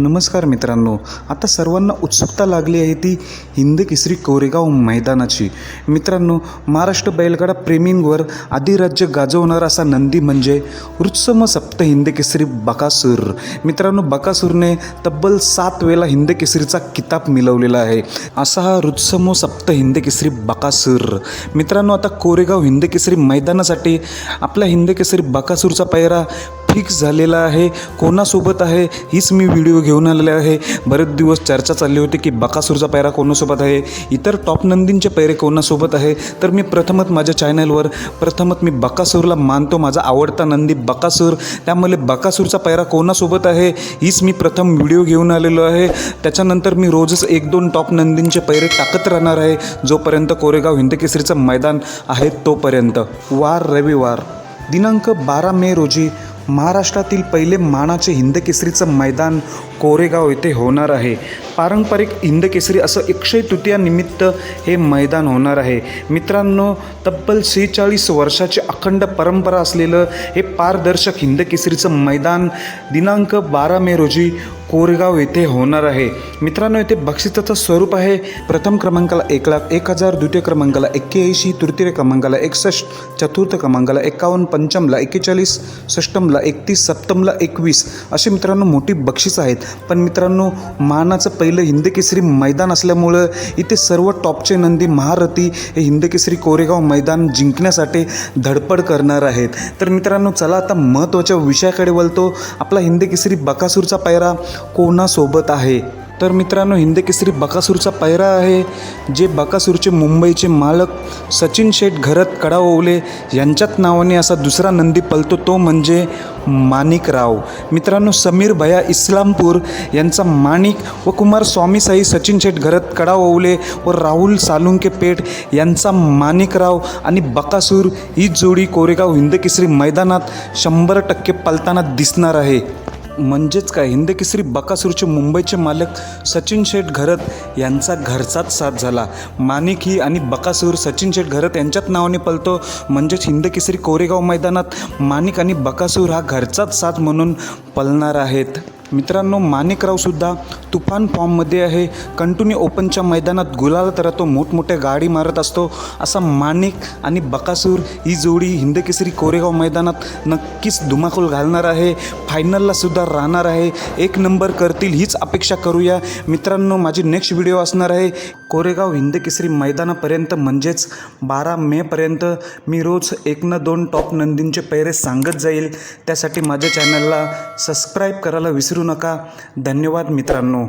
नमस्कार मित्रांनो. आता सर्वांना उत्सुकता लागली आहे ती हिंद केसरी कोरेगाव मैदानाची. मित्रांनो महाराष्ट्र बैलगाडा प्रेमींवर आदिराज्य गाजवणारा असा नंदी म्हणजे वृत्सम सप्त हिंद केसरी बकासूर. मित्रांनो बकासूरने तब्बल सात वेळा हिंद केसरीचा किताब मिळवलेला आहे. असा हा रुत्समो सप्त हिंद केसरी बकासूर. मित्रांनो आता कोरेगाव हिंद केसरी मैदानासाठी आपला हिंद केसरी बकासूरचा पायरा फिक्स झालेला आहे कोणासोबत आहे हीच मी व्हिडिओ घेऊन आलेले आहे. बरेच दिवस चर्चा चालली होती की बकासूरचा पैरा कोणासोबत आहे इतर टॉप नंदींचे पैरे कोणासोबत आहे. तर मी प्रथमच माझ्या चॅनलवर प्रथमच मी बकासूरला मानतो माझा आवडता नंदी बकासूर. त्यामुळे बकासूरचा पैरा कोणासोबत आहे हीच मी प्रथम व्हिडिओ घेऊन आलेलो आहे. त्याच्यानंतर मी रोजच एक दोन टॉप नंदींचे पैरे टाकत राहणार आहे जोपर्यंत कोरेगाव हिंदकेसरीचं मैदान आहे तोपर्यंत. वार रविवार. दिनांक बारा मे रोजी महाराष्ट्रातील पहिले मानाचे हिंदकेसरीचं मैदान कोरेगाव येथे होणार आहे. पारंपरिक हिंदकेसरी असं एकशे तृतीयानिमित्त हे मैदान होणार आहे. मित्रांनो तब्बल सेहेचाळीस वर्षाची अखंड परंपरा असलेलं हे पारदर्शक हिंदकेसरीचं मैदान दिनांक बारा मे रोजी कोरेगाव येथे होणार आहे. मित्रांनो येथे बक्षिसाचं स्वरूप आहे. प्रथम क्रमांकाला एक लाख एक हजार द्वितीय क्रमांकाला एक्क्याऐंशी तृतीय क्रमांकाला एकसष्ट चतुर्थ क्रमांकाला एकावन्न पंचमला एक्केचाळीस षष्टमला एकतीस सप्तमला एकवीस असे मित्रांनो मोठी बक्षीस आहेत. पण मित्रांनो मानाचं पहिलं हिंदकेसरी मैदान असल्यामुळं इथे सर्व टॉपचे नंदी महारथी हे हिंदकेसरी कोरेगाव मैदान जिंकण्यासाठी धडपड करणार आहेत. तर मित्रांनो चला आता महत्त्वाच्या विषयाकडे वळतो. आपला हिंदकेसरी बकासूरचा पायरा. कोणासोबत आहे? तर मित्रांनो हिंदकेसरी बकासूरचा पायरा आहे जे बकासूरचे मुंबईचे मालक सचिन शेठ घरत कडाओवले यांच्याच नावाने असा दुसरा नंदी पलतो तो म्हणजे माणिकराव. मित्रांनो समीर भया इस्लामपूर यांचा माणिक व कुमार स्वामीसाई सचिन शेठ घरत कडाओवले व राहुल सालुंके पेठ यांचा माणिकराव आणि बकासूर ही जोडी कोरेगाव हिंदकेसरी मैदानात शंभर टक्के पलताना दिसणार आहे. म्हणजेच काय? हिंदकेसरी बकासूरचे मुंबईचे मालक सचिन शेठ घरत यांचा घरचाच साथ झाला. माणिक ही आणि बकासूर सचिन शेठ घरत यांच्याच नावाने पलतो. म्हणजेच हिंदकेसरी कोरेगाव मैदानात माणिक आणि बकासूर हा घरचाच साथ म्हणून पलणार आहेत. मित्रांनो माणिकरावसुद्धा तुफान फॉर्ममध्ये आहे. कंटिन्यू ओपनच्या मैदानात गुलालत राहतो मोठमोठ्या गाडी मारत असतो. असा माणिक आणि बकासूर ही जोडी हिंदकेसरी कोरेगाव मैदानात नक्कीच धुमाकूल घालणार आहे. फायनललासुद्धा राहणार आहे. एक नंबर करतील हीच अपेक्षा करूया. मित्रांनो माझी नेक्स्ट व्हिडिओ असणार आहे. कोरेगाव हिंदकेसरी मैदानापर्यंत म्हणजेच बारा मेपर्यंत मी रोज एक ना दोन टॉप नंदींचे पैरे सांगत जाईल. त्यासाठी माझ्या चॅनलला सबस्क्राईब करायला विसरू नका. धन्यवाद मित्रांनो.